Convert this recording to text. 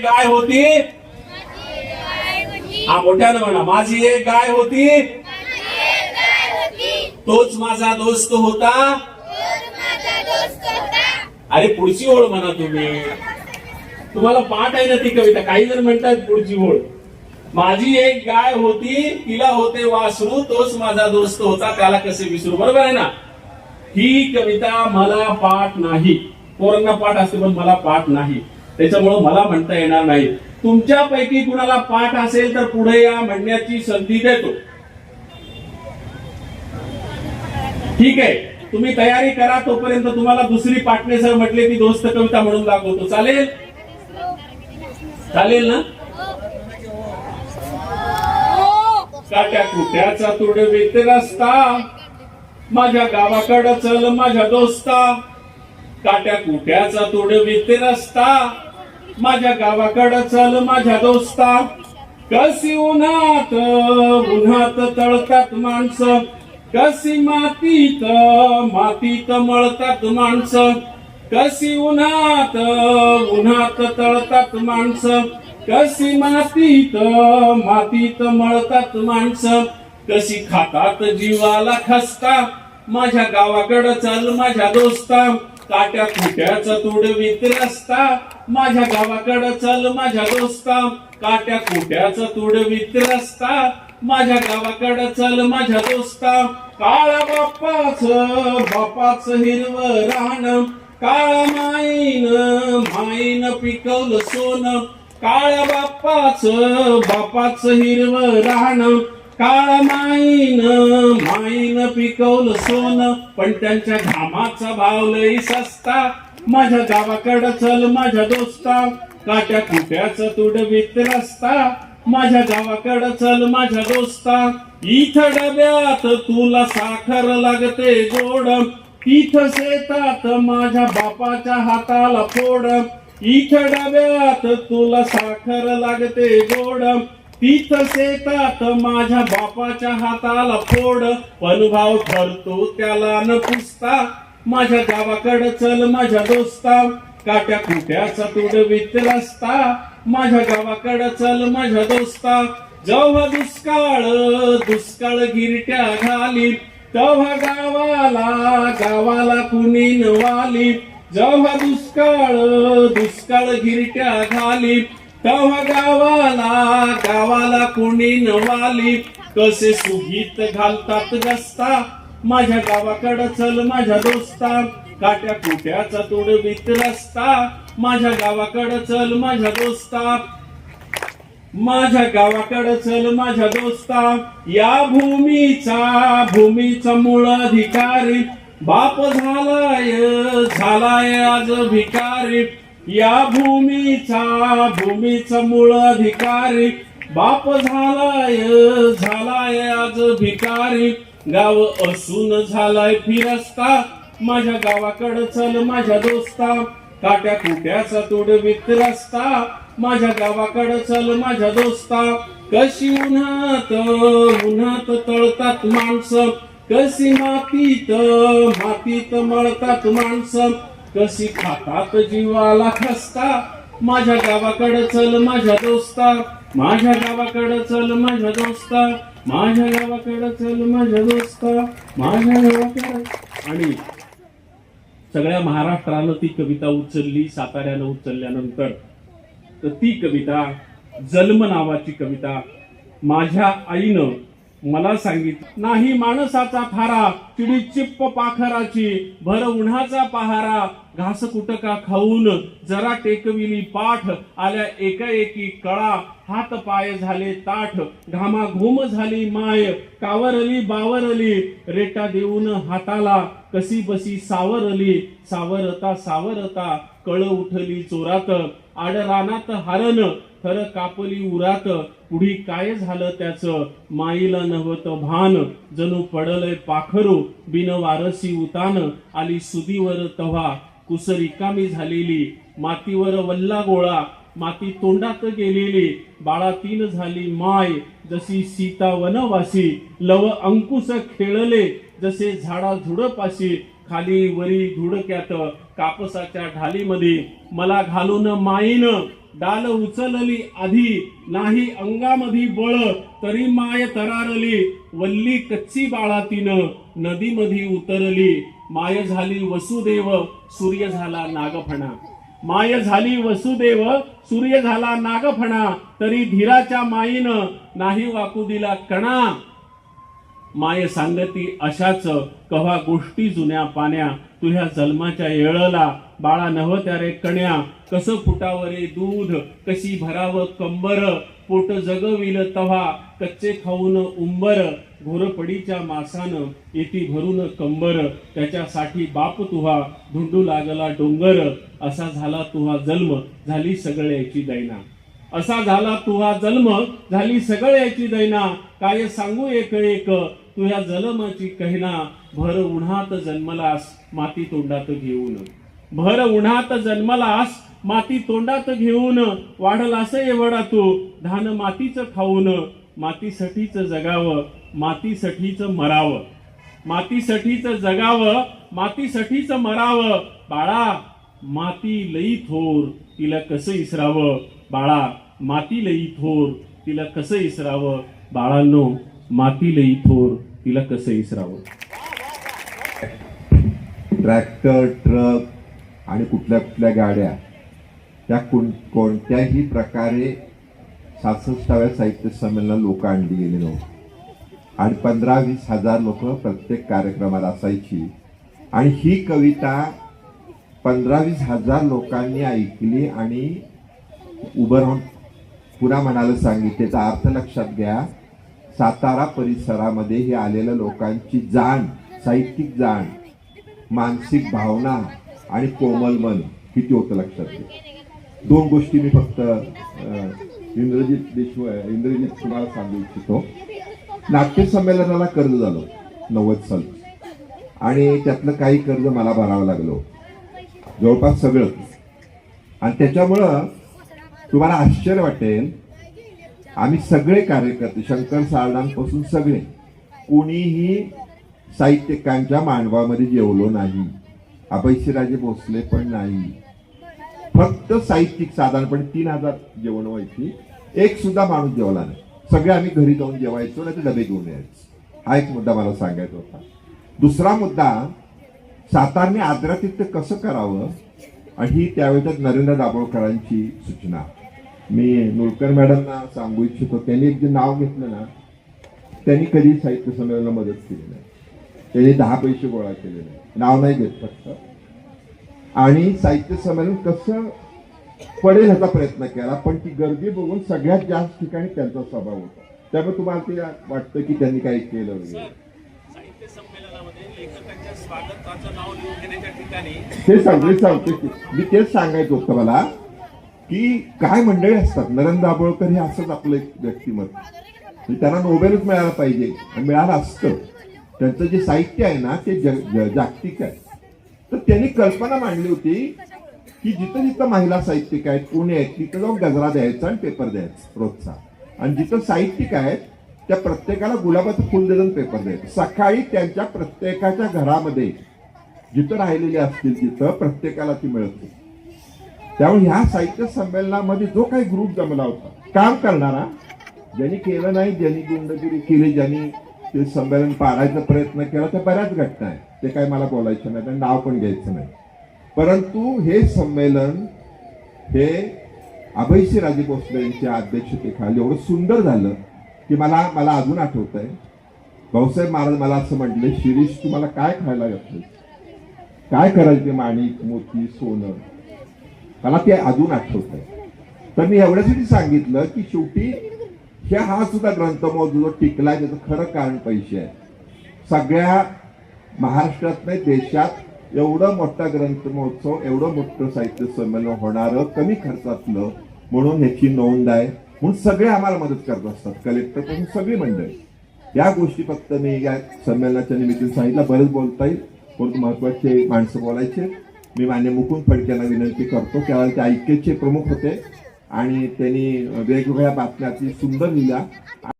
गाय होती. हा मोठ्यानं म्हणा. माझी एक गाय होती. तोच माझा दोस्त होता. अरे पुढची ओळ म्हणा तुम्ही. तुम्हाला पाठ आहे ना ती कविता. काही जण म्हणतात पुढची ओळ. माझी एक गाय होती. तिला होते वासरू. तोच माझा दोस्त होता. त्याला कसे विसरू? बरोबर आहे ना? ही कविता मला पाठ नाही. पोरांना पाठ असते पण मला पाठ नाही. त्याच्यामुळं मला म्हणता येणार नाही. तुमच्यापैकी कुणाला पाठ असेल तर पुढे या म्हणण्याची संधी देतो. ठीक आहे. तुम्ही तयारी करा तोपर्यंत तुम्हाला दुसरी पाटणे सर म्हटले ती दोस्त कविता म्हणून दाखवतो. चालेल? चालेल ना? काट्या कुट्याचा तुडवीत रस्ता? माझ्या गावाकडं चल माझ्या दोस्ता. काट्या कुट्याचा तुडवीत रस्ता? माझ्या गावाकडं चल माझ्या दोस्ता. कशी उन्हात उन्हात तळतात माणसं. कशी मातीत मातीत मळतात माणसं. कशी उन्हात उन्हात तळतात माणसं. कशी मातीत मातीत मळतात माणसं. कशी खातात जीवाला खसता. माझ्या गावाकडं चल माझ्या दोस्ता. काट्या खुट्याचा विक्र असता माझ्या गावाकडं चल माझ्या दोस्ता. काट्या खुट्याचा विक्र असता माझ्या गावाकडं चल माझ्या दोस्ता. काळा बाप्पाच बापाच हिरव राहणं काळा माईन माईन पिकवलं सोनं. काळा बाप्पाच बापाच हिरव राहणं काळ माईन माईन पिकवलं सोनं पण त्यांच्या घामाचा भाव लई सस्ता. माझ्या गावाकडं चल माझ्या दोस्ता काट्या कुट्याच तुड वित रस्ता. माझ्या गावाकडं चल माझ्या दोस्ता इथं डब्यात तुला साखर लागते गोड. इथं शेतात माझ्या बापाच्या हाताला फोड. इथं डब्यात तुला साखर लागते गोड. तिथं शेतात माझ्या बापाच्या हाताला फोड. पण भाव ठरतो त्याला न पुसता. माझ्या गावाकडं चल माझ्या दोस्ता. काट्या कुट्याचा तुडवीत रस्ता. माझ्या गावाकडं चल माझ्या दोस्ता. जेव्हा दुष्काळ दुष्काळ गिरट्या घाली. तेव्हा गावाला गावाला कुणी नवाली. जेव्हा दुष्काळ दुष्काळ गिरट्या घाली. तेव्हा गावाला गावाला कोणी नवाली. कसे सुगीत घालतात रस्ता? माझ्या गावाकडं चल माझ्या दोस्ता. काट्या कुट्याचा तुडवीत रस्ता. माझ्या गावाकडं चल माझ्या दोस्ता. माझ्या गावाकडं चल माझ्या दोस्ता. या भूमीचा भूमीचा मूळ अधिकारी. बाप झालाय झालाय आज भिकारी. या भूमीचा भूमीचा मूळ अधिकारी. बाप झालाय झालाय आज भिकारी. गाव असून झालाय फिरस्ता. माझ्या गावाकडं चल माझ्या दोस्ता. काट्या कुट्याचा तुडवीत रस्ता माझ्या गावाकडं चल माझ्या दोस्ता. कशी उन्हात उन्हात तळतात माणसं. कशी मातीत मातीत मळतात माणसं. कशी खातात जीवाला खसता? माझ्या गावाकडं चल माझ्या दोस्ता. माझ्या गावाकडं चल माझ्या दोस्ता. माझ्या गावाकडं चल माझ्या दोस्ता. माझ्या गावाकडं. आणि सगळ्या महाराष्ट्रानं ती कविता उचलली साताऱ्यानं उचलल्यानंतर. तर ती कविता जन्म नावाची कविता. माझ्या आईनं मला सांगितलं नाही माणसाचा थारा चिडी चिप्प पाखराची भर उन्हाचा पहारा घास कुटका खाऊन जरा टेकविली पाठ आल्या एकाएकी कळा हात पाय झाले ताठ घामा घुम झाली माय कावरली बावरली रेटा देऊन हाताला कसी बसी सावरली सावरता सावरता कळ उठली चोरात आड रानात हारण. खर कापली उरात. पुढी काय झालं त्याचं? माईला नव्हतं भान. जणू पडलंय पाखरू. बिन वारसी उतान. आली सुदीवर तव्हा कुस रिकामी झालेली. मातीवर वल्ला गोळा. माती तोंडात गेलेली. बाळा तीन झाली माय. जशी सीता वनवासी. लव अंकुश खेळले. जसे झाडा झुडपाशी. खाली वरी धुडक्यात. कापसाच्या ढालीमध्ये मला घालून माईन डाल उचलली आधी नाही अंगामधी बळ तरी माय तरारली. वल्ली कच्ची बाळा तिनं नदीमधी उतरली. माय झाली वसुदेव सूर्य झाला नागफणा. माय झाली वसुदेव सूर्य झाला नागफणा. तरी धीराच्या माईनं नाही वाकू दिला कणा. माय सांगती अशाच कव्हा गोष्टी जुन्या पाण्या. तुझ्या जन्माच्या येळला बाळा नव्हत्या रे कण्या. कसं फुटावरे दूध कशी भरावं कंबर. पोट जगविल तव्हा कच्चे खाऊन उंबर. घोरपडीच्या मासानं येती भरून कंबर. त्याच्यासाठी बाप तुहा धुंडू लागला डोंगर. असा झाला तुहा जन्म झाली सगळ्याची दैना. असा झाला तुहा जन्म झाली सगळ्याची दैना. काय सांगू एक एक? तू ह्या जन्माची कहना भर उन्हात जन्मलास माती तोंडात घेऊन. भर उन्हात जन्मलास माती तोंडात घेऊन. वाढलास एवढा तू धान मातीचं खाऊन. मातीसाठीच जगावं मातीसाठीच मरावं. मातीसाठीच जगावं मातीसाठीच मरावं. बाळा माती लई थोर तिला कसं इसरावं? बाळा माती लई थोर तिला कसं इसरावं? बाळांनो माती लई थोर. तिला कसं इसरावं? ट्रॅक्टर ट्रक आणि कुठल्या कुठल्या गाड्या त्या कोण कोणत्याही प्रकारे सासष्टाव्या साहित्य संमेलनात लोक आणली गेले नव्हती. आणि पंधरा वीस हजार लोक प्रत्येक कार्यक्रमाला असायची. आणि ही कविता पंधरा वीस हजार लोकांनी ऐकली आणि उभं राहून पुन्हा म्हणायला सांगितले. त्याचा अर्थ लक्षात घ्या सातारा परिसरामध्ये हे आलेल्या लोकांची जाण साहित्यिक जाण मानसिक भावना आणि कोमल मन किती होतं लक्षात घे. दोन गोष्टी मी फक्त इंद्रजित देशमुख इंद्रजित तुम्हाला सांगू इच्छितो. नाट्य संमेलनाला कर्ज झालो नव्वद साल. आणि त्यातलं काही कर्ज मला भरावं लागलो. जवळपास सगळं. आणि त्याच्यामुळं तुम्हाला आश्चर्य वाटेल आम्ही सगळे कार्यकर्ते शंकर सारडांपासून सगळे. कोणीही साहित्यिकांच्या मांडवामध्ये जेवलो नाही. अभयशिराजे भोसले पण नाही. फक्त साहित्यिक साधारणपणे तीन हजार जेवण व्हायची. एक सुद्धा माणूस जेवला नाही. सगळे आम्ही घरी जाऊन जेवायचो नाही तर डबे घेऊन यायचो. हा एक मुद्दा मला सांगायचा होता. दुसरा मुद्दा सातारने आदरातिथ्य कसं करावं? आणि ही त्यावेळेस नरेंद्र दाभोळकरांची सूचना. मी नुलकर मॅडमना सांगू इच्छितो त्यांनी एक जे नाव घेतलं ना त्यांनी कधी साहित्य संमेलनाला मदत केली नाही. त्यांनी दहा पैसे गोळा केले नाही. नाव नाही घेत फक्त. आणि साहित्य संमेलन कसं पडेल ह्याचा प्रयत्न केला पण ती गर्दी बघून सगळ्यात जास्त ठिकाणी त्यांचा स्वभाव होता. त्यामुळे तुम्हाला ते वाटतं की त्यांनी काही केलं वगैरे. ते सांगते सांगते की मी तेच सांगायचं होतं मला. की काय मंडळी असतात? नरेंद्र दाभोळकर हे असंच आपलं एक व्यक्तिमत्व म्हणजे त्यांना नोबेलच मिळायला पाहिजे. मिळालं असतं. त्यांचं जे साहित्य आहे ना ते जग जागतिक आहे. तर त्यांनी कल्पना मांडली होती की जिथं जिथं महिला साहित्यिक आहेत कोणी आहेत तिथं जाऊन गजरा द्यायचा आणि पेपर द्यायचा रोजचा. आणि जिथं साहित्यिक आहेत त्या प्रत्येकाला गुलाबाचं फुल देऊन पेपर द्यायचं. सकाळी त्यांच्या प्रत्येकाच्या घरामध्ये जिथं राहिलेले असतील तिथं प्रत्येकाला ती मिळते त्यामुळे ह्या साहित्य संमेलनामध्ये जो काही ग्रुप जमला होता काम करणारा ज्यांनी केलं नाही ज्यांनी गुंडगिरी केली ज्यांनी ते संमेलन पाळायचा प्रयत्न केला त्या बऱ्याच घटना आहेत. ते काही मला बोलायचं नाही आणि नाव पण घ्यायचं नाही. परंतु हे संमेलन हे अभयशी राजे भोसले यांच्या अध्यक्षतेखाली एवढं सुंदर झालं की मला मला अजून आठवत आहे भाऊसाहेब महाराज मला असं म्हटले शिरीष तुम्हाला काय खायला घातलं काय करायचे माणिक मोती सोनं? मला ते अजून आठवत आहे. तर मी एवढ्यासाठी सांगितलं की शेवटी ह्या हा सुद्धा ग्रंथमहोत्सव जो टिकलाय त्याचं खरं कारण पैसे आहे. सगळ्या महाराष्ट्रात नाही देशात एवढं मोठा ग्रंथ महोत्सव एवढं मोठं साहित्य संमेलन होणारं कमी खर्चातलं म्हणून ह्याची नोंद आहे. म्हणून सगळे आम्हाला मदत करत असतात कलेक्टरपासून सगळी मंडळी. या गोष्टी फक्त मी या संमेलनाच्या निमित्ताने सांगितलं बरेच बोलता येईल. परंतु महत्त्वाचे माणसं बोलायचे. मी मान्य मुकुंद फडक्यांना विनंती करतो त्यावेळेला ते ऐक्यचे प्रमुख होते आणि त्यांनी वेगवेगळ्या बातम्या अति सुंदर लिहिल्या